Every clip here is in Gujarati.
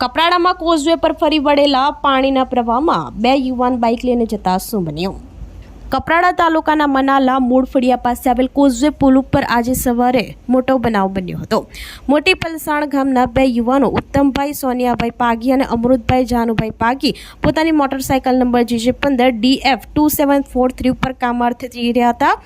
કપરાડામાં કોઝવે પર ફરી વળેલા પાણીના પ્રવાહમાં બે યુવાન બાઇક લઈને જતા શું બન્યું કપરાડા તાલુકાના મનાલા મૂળફળિયા પાસે આવેલ કોઝવે પુલ ઉપર આજે સવારે મોટો બનાવ બન્યો હતો. મોટી પલસાણ ગામના બે યુવાનો, ઉત્તમભાઈ, સોનિયાભાઈ પાગી અને અમૃતભાઈ જાનુભાઈ પાગી, પોતાની મોટરસાયકલ નંબર જીજે પંદર DF two seven four three ઉપર કામાર્થે જઈ રહ્યા હતા.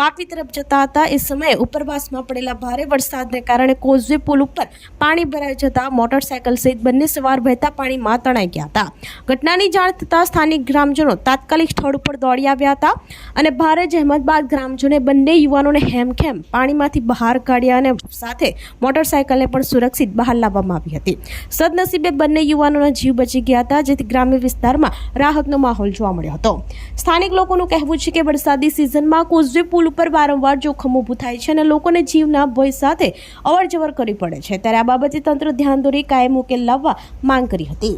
વાપી તરફ જતા હતા. એ સમયે ઉપરવાસમાં પડેલા ભારે વરસાદને કારણે કોઝવે પુલ ઉપર પાણી ભરાઈ જતા મોટરસાયકલ સહિત બંને સવાર વહેતા પાણીમાં તણાઈ ગયા હતા. ઘટનાની જાણ થતાં સ્થાનિક ગ્રામજનો તાત્કાલિક સ્થળ ઉપર દોડી આવ્યા હતા. અને ભારે જહેમત બાદ ગ્રામજનોએ બંને યુવાનોને હેમખેમ પાણીમાંથી બહાર કાઢ્યા અને સાથે મોટરસાયકલને પણ સુરક્ષિત બહાર લાવવામાં આવી હતી. સદનસીબે બંને યુવાનોના જીવ બચી ગયા હતા, જેથી ગ્રામ્ય વિસ્તારમાં રાહતનો માહોલ જોવા મળ્યો હતો. સ્થાનિક લોકોનું કહેવું છે કે વરસાદી સિઝનમાં કોઝવે પુલ ઉપર વારંવાર જોખમ ઊભું થાય છે અને લોકોને જીવના ભય સાથે અવર જવર કરવી પડે છે. ત્યારે આ બાબતે તંત્ર ધ્યાન દોરી કાયમ ઉકેલ લાવવા માંગ કરી હતી.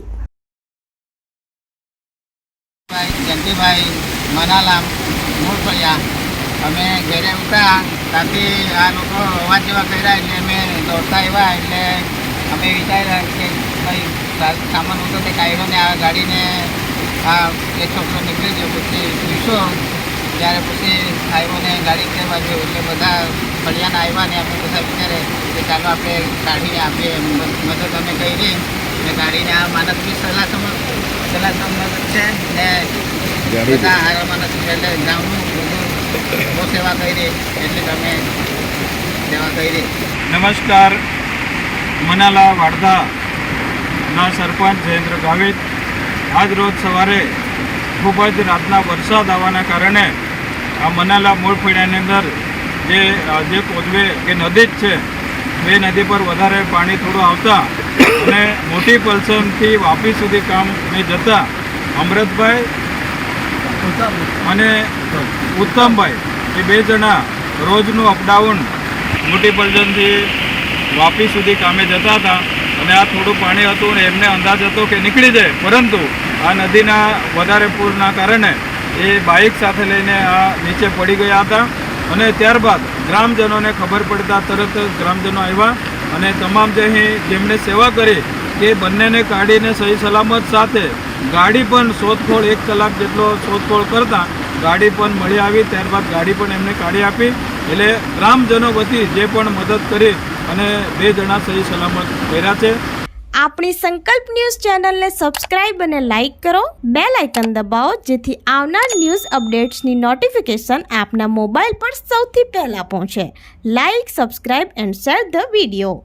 ભાઈ જયંતિભાઈ મનાલામ, મૂળ પડ્યા. અમે ઘરે ઉતા ત્યાંથી આ લોકો અવાજ જેવા કર્યા એટલે અમે દોડતા આવ્યા એટલે અમે વિચાર્યા કે ભાઈ સામાન હતો તે કાઢ્યો ને આ ગાડીને આ એક છોકરો નીકળી ગયો, પછી પૂછ્યો ત્યારે પછી આવ્યો ને ગાડી કે બાજુ એટલે બધા ફળિયાના આવ્યા ને અમે બધા વિચારે કે ચાલો આપણે કાઢીને આપીએ મદદ અમે કરી ને ગાડીને આ માનસ બી સલાહ સલાહ સમજ છે ને બધા હારા માણસ એટલે ગામનું બહુ સેવા કરી એટલે તમે સેવા કરી નમસ્કાર. મનાલા વાડધા ના સરપંચ જયેન્દ્ર ગાવિત. આજ રોજ સવારે ખૂબ જ રાતના વરસાદ આવવાના કારણે આ મનાલા મૂળ ફેડાની અંદર જે જે કોઝવે કે નદી જ છે એ નદી પર વધારે પાણી થોડું આવતા અને મોટી પલસનથી વાપી સુધી કામ મેં જતા. અમૃતભાઈ અને ઉત્તમભાઈ, એ બે જણા રોજનું અપડાઉન મોટી પલજનથી વાપી સુધી કામે જતા હતા અને આ થોડું પાણી હતું ને એમને અંદાજ હતો કે નીકળી જાય. પરંતુ આ નદીના વધારે પૂરના કારણે એ બાઇક સાથે લઈને આ નીચે પડી ગયા હતા અને ત્યારબાદ ગ્રામજનોને ખબર પડતા તરત જ ગ્રામજનો આવ્યા અને તમામ જે અહીં જેમણે સેવા કરી તે બંનેને કાઢીને સહી સલામત સાથે ગાડી પણ શોધખોળ એક કલાક જેટલો શોધખોળ કરતાં ગાડી પણ મળી આવી. ત્યારબાદ ગાડી પણ એમને કાઢી આપી. એટલે ગ્રામજનો વતી જે પણ મદદ કરી અને બે જણા સહી સલામત કર્યા છે. આપણી સંકલ્પ ન્યૂઝ ચેનલને સબસ્ક્રાઇબ અને લાઇક કરો. બે લાઇકન દબાવો, જેથી આવનાર ન્યૂઝ અપડેટ્સની નોટિફિકેશન આપના મોબાઈલ પર સૌથી પહેલા પહોંચે. Like, subscribe and share the video.